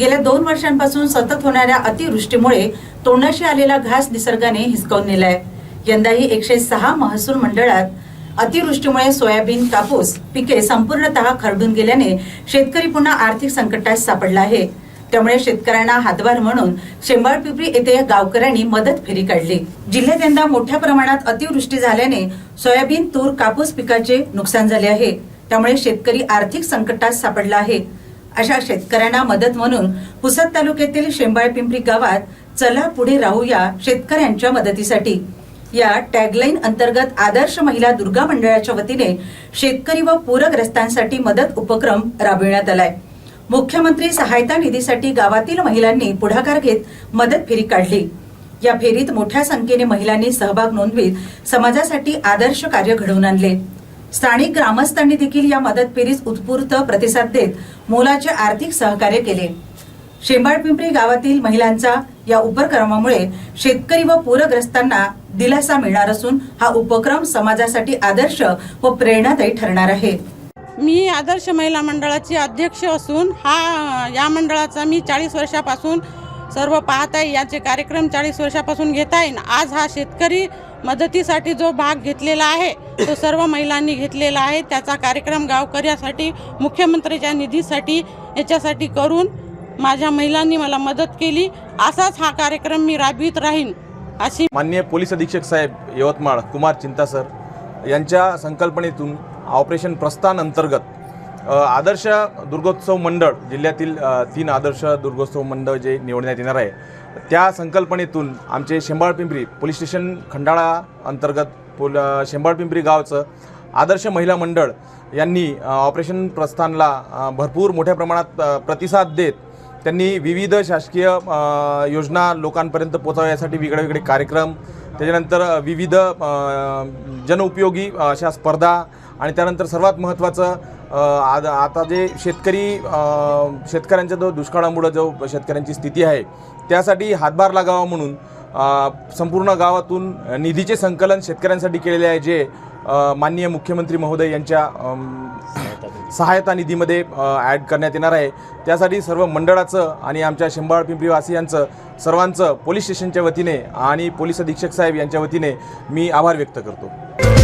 गेल्या दोन वर्षांपासून सतत होणाऱ्या अतिवृष्टीमुळे तोंडाशी आलेला घास निसर्गाने हिसकावून नेलाय. यंदाही एकशे सहा महसूल मंडळात अतिवृष्टीमुळे सोयाबीन कापूस पिके संपूर्णतः खरडून गेल्याने शेतकरी पुन्हा आर्थिक संकटात सापडला आहे. त्यामुळे शेतकऱ्यांना हातभार म्हणून शेंबाळपिपरी येथे गावकऱ्यांनी मदत फेरी काढली. जिल्ह्यात यंदा मोठ्या प्रमाणात अतिवृष्टी झाल्याने सोयाबीन तूर कापूस पिकाचे नुकसान झाले आहे. त्यामुळे शेतकरी आर्थिक संकटात सापडला आहे. अशा शेतकऱ्यांना मदत म्हणून पुसद तालुक्यातील शेंबाळपिंपरी गावात चला पुढे राहूया शेतकऱ्यांच्या मदतीसाठी. या टॅगलाईन अंतर्गत आदर्श महिला दुर्गा मंडळाच्या वतीने शेतकरी व पूरग्रस्तांसाठी मदत उपक्रम राबविण्यात आलाय. मुख्यमंत्री सहायता निधीसाठी गावातील महिलांनी पुढाकार घेत मदत फेरी काढली. या फेरीत मोठ्या संख्येने महिलांनी सहभाग नोंदवीत समाजासाठी आदर्श कार्य घडवून आणले. स्थानिक ग्रामस्थांनी देखील या मदत फेरीस उत्स्फूर्त प्रतिसाद देत मोलाचे आर्थिक सहकार्य केले. शेंबाळपिंपरी गावातील महिलांचा या उपक्रमामुळे शेतकरी व पूरग्रस्तांना दिलासा मिळणार असून हा उपक्रम समाजासाठी आदर्श व प्रेरणादायी ठरणार आहे. मी आदर्श महिला मंडळाची अध्यक्ष असून हा या मंडळाचा मी चाळीस वर्षापासून सर्व पाहत आहे याचे कार्यक्रम चाळीस वर्षापासून घेत आहे आज हा शेतकरी मदतीसाठी जो भाग घेतलेला आहे तो सर्व महिलांनी घेतलेला आहे. त्याचा कार्यक्रम गावकऱ्यासाठी मुख्यमंत्र्याच्या निधीसाठी याच्यासाठी करून माझ्या महिलांनी मला मदत केली. असाच हा कार्यक्रम मी राबवित राहीन अशी माननीय पोलीस अधीक्षक साहेब यवतमाळ कुमार चिंता सर यांच्या संकल्पनेतून ऑपरेशन प्रस्थान अंतर्गत आदर्श दुर्गोत्सव मंडळ जिल्ह्यातील तीन आदर्श दुर्गोत्सव मंडळ जे निवडण्यात येणार आहे त्या संकल्पनेतून आमचे शेंबाळपिंपरी पोलीस स्टेशन खंडाळा अंतर्गत पोल शेंबाळ पिंपरी गावचं आदर्श महिला मंडळ यांनी ऑपरेशन प्रस्थानला भरपूर मोठ्या प्रमाणात प्रतिसाद देत त्यांनी विविध शासकीय योजना लोकांपर्यंत पोचवण्यासाठी वेगळे वेगळे कार्यक्रम त्याच्यानंतर विविध जनउपयोगी अशा स्पर्धा आणि त्यानंतर सर्वात महत्त्वाचं आद आज आता जे शेतकरी शेतकऱ्यांच्या जो दुष्काळामुळं जो शेतकऱ्यांची स्थिती आहे त्यासाठी हातभार लागावा म्हणून संपूर्ण गावातून निधीचे संकलन शेतकऱ्यांसाठी केलेले आहे जे माननीय मुख्यमंत्री महोदय यांच्या सहायता निधीमध्ये ॲड करण्यात येणार आहे. त्यासाठी सर्व मंडळाचं आणि आमच्या शेंबाळ पिंपरीवासियांचं सर्वांचं पोलीस स्टेशनच्या वतीने आणि पोलीस अधीक्षक साहेब यांच्या वतीने मी आभार व्यक्त करतो.